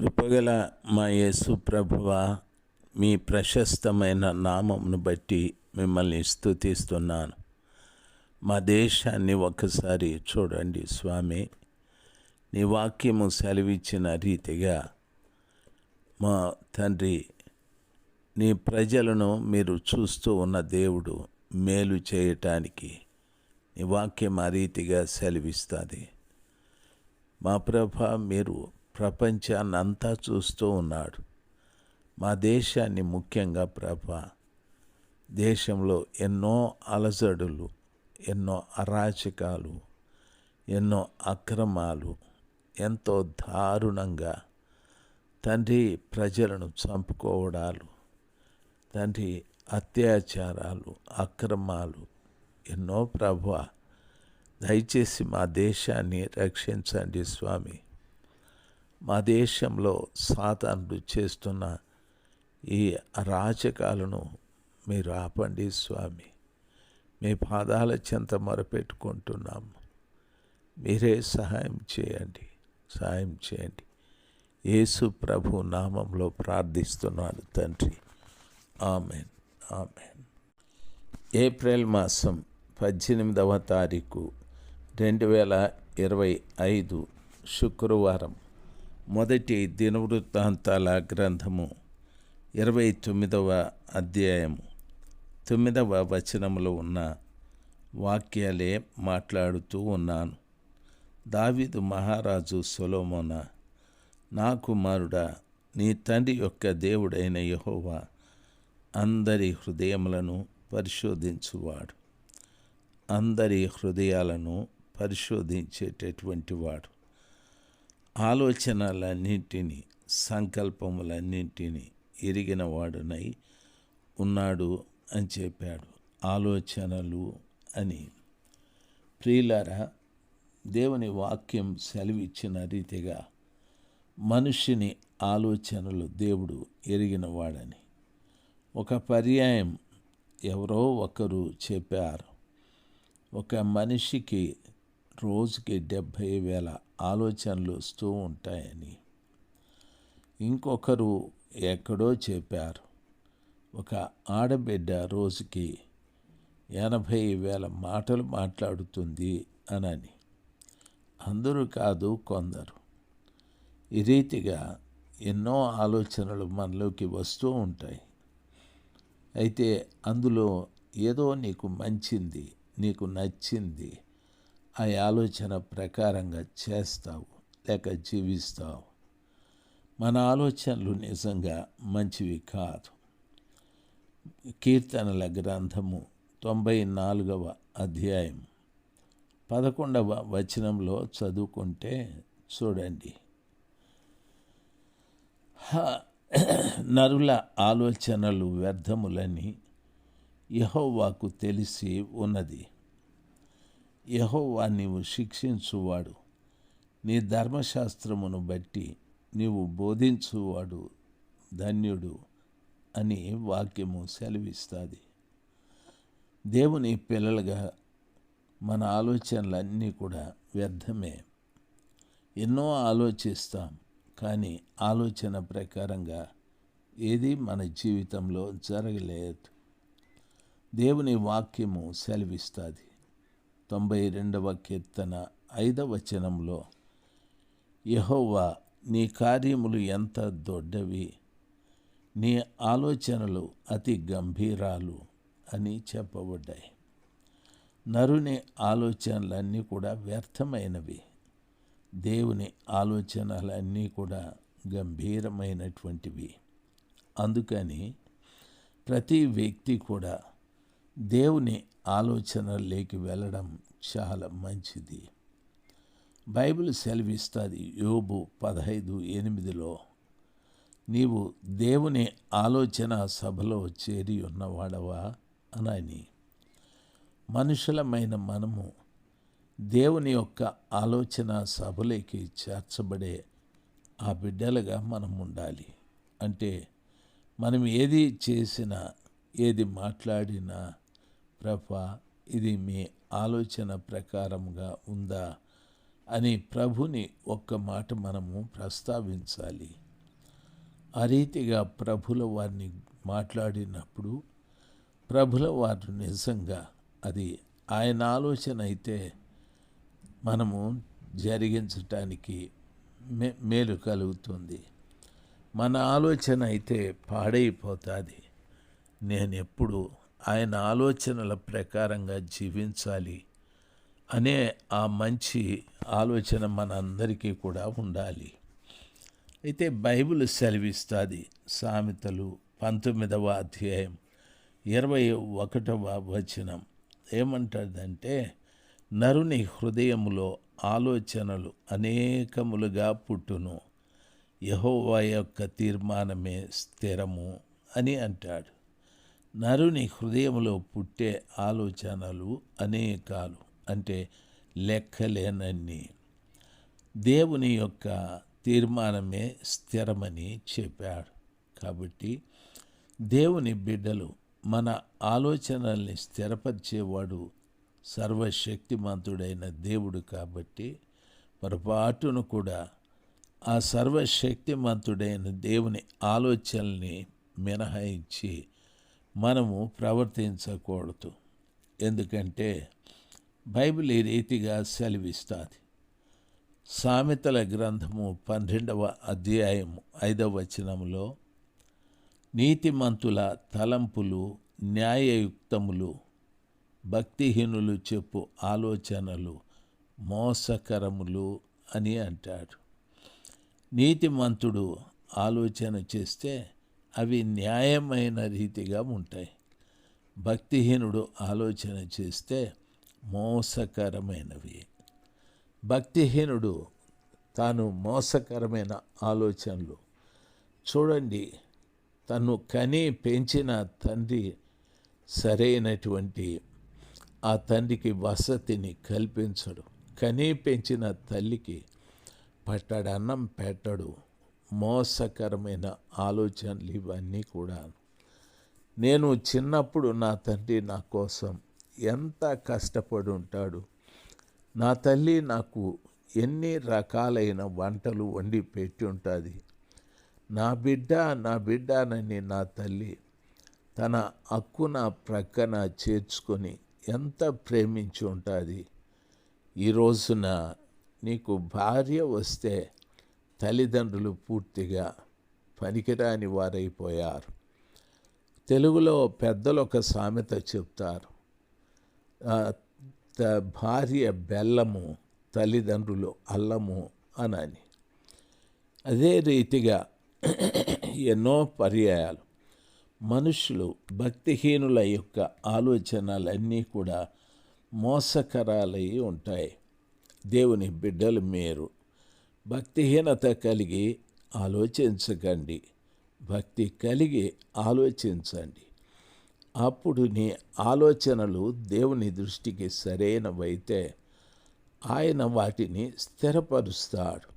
కృపగల మా యేసు ప్రభువ మీ ప్రశస్తమైన నామమును బట్టి మిమ్మల్ని స్థుతిస్తున్నాను మా దేశాన్ని ఒకసారి చూడండి స్వామి. నీ వాక్యము సెలవిచ్చిన రీతిగా మా తండ్రి నీ ప్రజలను మీరు చూస్తూ ఉన్న దేవుడు మేలు చేయటానికి నీ వాక్యం ఆ రీతిగా సెలవిస్తుంది. మా ప్రభ మీరు ప్రపంచాన్ని అంతా చూస్తూ ఉన్నాడు. మా దేశాన్ని ముఖ్యంగా ప్రభ దేశంలో ఎన్నో అలజడులు ఎన్నో అరాచకాలు ఎన్నో అక్రమాలు ఎంతో దారుణంగా తండ్రి ప్రజలను చంపుకోవడాలు తండ్రి అత్యాచారాలు అక్రమాలు ఎన్నో ప్రభు. దయచేసి మా దేశాన్ని రక్షించండి స్వామి. మా దేశంలో సాతానుడు చేస్తున్న ఈ అరాచకాలను మీరు ఆపండి స్వామి. మీ పాదాల చెంత మొరపెట్టుకుంటున్నాము. మీరే సహాయం చేయండి సహాయం చేయండి. యేసు ప్రభు నామంలో ప్రార్థిస్తున్నాను తండ్రి. Amen amen. ఏప్రిల్ మాసం పద్దెనిమిదవ తారీఖు రెండు వేల ఇరవై ఐదు శుక్రవారం. మొదటి దినవృత్తాంతాల గ్రంథము ఇరవై తొమ్మిదవ అధ్యాయము. తొమ్మిదవ వచనములో ఉన్న వాక్యాలే మాట్లాడుతూ ఉన్నాను. దావిదు మహారాజు సొలోమోన నా కుమారుడా నీ తండ్రి యొక్క దేవుడైన యహోవా అందరి హృదయములను పరిశోధించువాడు. అందరి హృదయాలను పరిశోధించేటటువంటి వాడు. ఆలోచనలన్నింటినీ సంకల్పములన్నింటినీ ఎరిగిన వాడునై ఉన్నాడు అని చెప్పాడు. ఆలోచనలు అని. ప్రియులారా దేవుని వాక్యం సెలవిచ్చిన రీతిగా మనుషుని ఆలోచనలు దేవుడు ఎరిగినవాడని ఒక పర్యాయం ఎవరో ఒకరు చెప్పారు. ఒక మనిషికి రోజుకి డెబ్భై వేల ఆలోచనలు వస్తూ ఉంటాయని. ఇంకొకరు ఎక్కడో చెప్పారు. ఒక ఆడబిడ్డ రోజుకి ఎనభై వేల మాటలు మాట్లాడుతుంది అనని. అందరూ కాదు కొందరు. ఈ రీతిగా ఎన్నో ఆలోచనలు మనలోకి వస్తూ ఉంటాయి. అయితే అందులో ఏదో నీకు మంచింది నీకు నచ్చింది ఆ ఆలోచన ప్రకారంగా చేస్తావు లేక జీవిస్తావు. మన ఆలోచనలు నిజంగా మంచివి కాదు. కీర్తనల గ్రంథము తొంభై నాలుగవ అధ్యాయం పదకొండవ వచనంలో చదువుకుంటే చూడండి. నరుల ఆలోచనలు వ్యర్థములని యహోవాకు తెలిసి ఉన్నది. యహోవా నీవు శిక్షించువాడు. నీ ధర్మశాస్త్రమును బట్టి నీవు బోధించువాడు ధన్యుడు అని వాక్యము సెలవిస్తుంది. దేవుని పిల్లలుగా మన ఆలోచనలన్నీ కూడా వ్యర్థమే. ఎన్నో ఆలోచిస్తాం కానీ ఆలోచన ప్రకారంగా ఏది మన జీవితంలో జరగలేదు. దేవుని వాక్యము సెలవిస్తుంది. తొంభై రెండవ కీర్తన ఐదవ వచనంలో యహోవా నీ కార్యములు ఎంత దొడ్డవి నీ ఆలోచనలు అతి గంభీరాలు అని చెప్పబడ్డాయి. నరుని ఆలోచనలన్నీ కూడా వ్యర్థమైనవి. దేవుని ఆలోచనలన్నీ కూడా గంభీరమైనటువంటివి. అందుకని ప్రతి వ్యక్తి కూడా దేవుని ఆలోచనలోకి వెళ్ళడం చాలా మంచిది. బైబిల్ సెలవిస్తుంది యోబు పదహైదు ఎనిమిదిలో నీవు దేవుని ఆలోచన సభలో చేరి ఉన్నవాడవా? అనని. మనుషులమైన మనము దేవుని యొక్క ఆలోచన సభలోకి చేర్చబడే ఆ బిడ్డలుగా మనం ఉండాలి. అంటే మనం ఏది చేసినా ఏది మాట్లాడినా ప్రభా ఇది మీ ఆలోచన ప్రకారంగా ఉందా అని ప్రభుని ఒక్క మాట మనము ప్రస్తావించాలి. ఆ రీతిగా ప్రభుల వారిని మాట్లాడినప్పుడు ప్రభుల వారు నిజంగా అది ఆయన ఆలోచన అయితే మనము జరిగించటానికి మే మేలు కలుగుతుంది. మన ఆలోచన అయితే పాడైపోతుంది. నేను ఎప్పుడు ఆయన ఆలోచనల ప్రకారంగా జీవించాలి అనే ఆ మంచి ఆలోచన మనందరికీ కూడా ఉండాలి. అయితే బైబిల్ సెలవిస్తుంది సామెతలు పంతొమ్మిదవ అధ్యాయం ఇరవై ఒకటవ వచనం. ఏమంటుందంటే నరుని హృదయములో ఆలోచనలు అనేకములుగా పుట్టును. యహోవా యొక్క తీర్మానమే స్థిరము అని అంటాడు. నరుని హృదయంలో పుట్టే ఆలోచనలు అనేకాలు అంటే లెక్కలేనన్ని. దేవుని యొక్క తీర్మానమే స్థిరమని చెప్పాడు. కాబట్టి దేవుని బిడ్డలు మన ఆలోచనల్ని స్థిరపరిచేవాడు సర్వశక్తిమంతుడైన దేవుడు కాబట్టి పొరపాటును కూడా ఆ సర్వశక్తిమంతుడైన దేవుని ఆలోచనల్ని మినహాయించి మనము ప్రవర్తించకూడదు. ఎందుకంటే బైబిల్ ఈ రీతిగా సెలవిస్తుంది. సామెతల గ్రంథము పన్నెండవ అధ్యాయము ఐదవ వచనంలో నీతిమంతుల తలంపులు న్యాయయుక్తములు భక్తిహీనులు చెప్పు ఆలోచనలు మోసకరములు అని అంటాడు. నీతిమంతుడు ఆలోచన చేస్తే అవి న్యాయమైన రీతిగా ఉంటాయి. భక్తిహీనుడు ఆలోచన చేస్తే మోసకరమైనవి. భక్తిహీనుడు తాను మోసకరమైన ఆలోచనలు. చూడండి తను కని పెంచిన తండ్రి సరైనటువంటి ఆ తండ్రికి వసతిని కల్పించడు. కని పెంచిన తల్లికి పట్టడన్నం పెట్టడు. మోసకరమైన ఆలోచనలు ఇవన్నీ కూడా. నేను చిన్నప్పుడు నా తండ్రి నా కోసం ఎంత కష్టపడి ఉంటాడు. నా తల్లి నాకు ఎన్ని రకాలైన వంటలు వండి పెట్టి ఉంటుంది. నా బిడ్డ నా బిడ్డనని నా తల్లి తన హక్కున ప్రక్కన చేర్చుకొని ఎంత ప్రేమించి ఉంటుంది. ఈ రోజున నీకు భార్య వస్తే తల్లిదండ్రులు పూర్తిగా పనికిరాని వారైపోయారు. తెలుగులో పెద్దలు ఒక సామెత చెప్తారు భార్య బెల్లము తల్లిదండ్రులు అల్లము అనని. అదే రీతిగా ఎన్నో పర్యాయాలు. మనుషులు భక్తిహీనుల యొక్క ఆలోచనలన్నీ కూడా మోసకరాలై ఉంటాయి. దేవుని బిడ్డలు మీరు భక్తిహీనత కలిగి ఆలోచించకండి. భక్తి కలిగి ఆలోచించండి. అప్పుడు నీ ఆలోచనలు దేవుని దృష్టికి సరైనవైతే ఆయన వాటిని స్థిరపరుస్తాడు.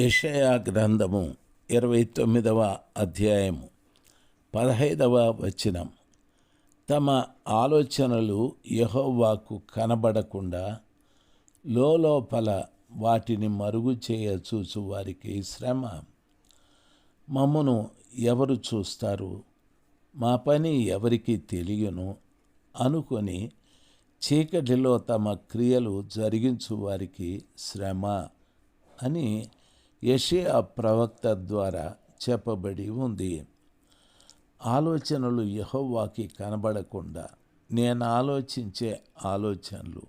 యషయా గ్రంథము ఇరవై తొమ్మిదవ అధ్యాయము పదహైదవ వచనం. తమ ఆలోచనలు యహోవాకు కనబడకుండా లోపల వాటిని మరుగు చేయ చూచు వారికి శ్రమ. మమ్మను ఎవరు చూస్తారు? మా పని ఎవరికి తెలియను? అనుకొని చీకటిలో తమ క్రియలు జరిగించు వారికి శ్రమ అని యషియా ప్రవక్త ద్వారా చెప్పబడి ఉంది. ఆలోచనలు యహోవాకి కనబడకుండా నేను ఆలోచించే ఆలోచనలు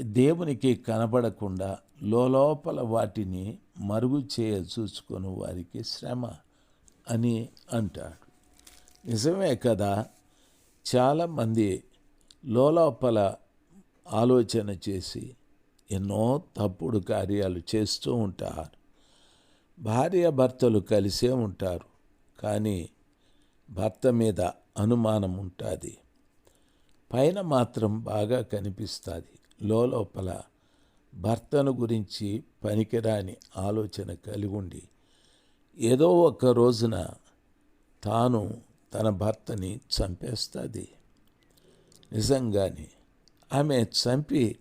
దేవునికి కనబడకుండా లోపల వాటిని మరుగు చేయ చూసుకొని వారికి శ్రమ అని అంటాడు. నిజమే కదా? చాలామంది లోపల ఆలోచన చేసి ఎన్నో తప్పుడు కార్యాలు చేస్తూ ఉంటారు. భార్య భర్తలు కలిసే ఉంటారు. కానీ భర్త మీద అనుమానం ఉంటుంది. పైన మాత్రం బాగా కనిపిస్తుంది. లోపల భర్తను గురించి పనికిరాని ఆలోచన కలిగి ఉండి ఏదో ఒక రోజున తాను తన భర్తని చంపేస్తుంది. నిజంగానే ఆమె చంపి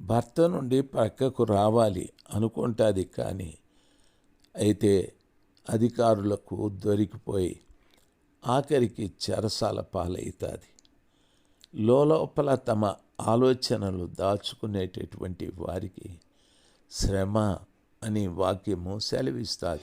భర్త నుండి పక్కకు రావాలి అనుకుంటుంది కానీ అయితే అధికారులకు దొరికిపోయి ఆఖరికి చెరసాల పాలవుతుంది లోపల తమ ఆలోచనలు దాచుకునేటటువంటి వారికి శ్రమ అని వాక్యము సెలవిస్తుంది.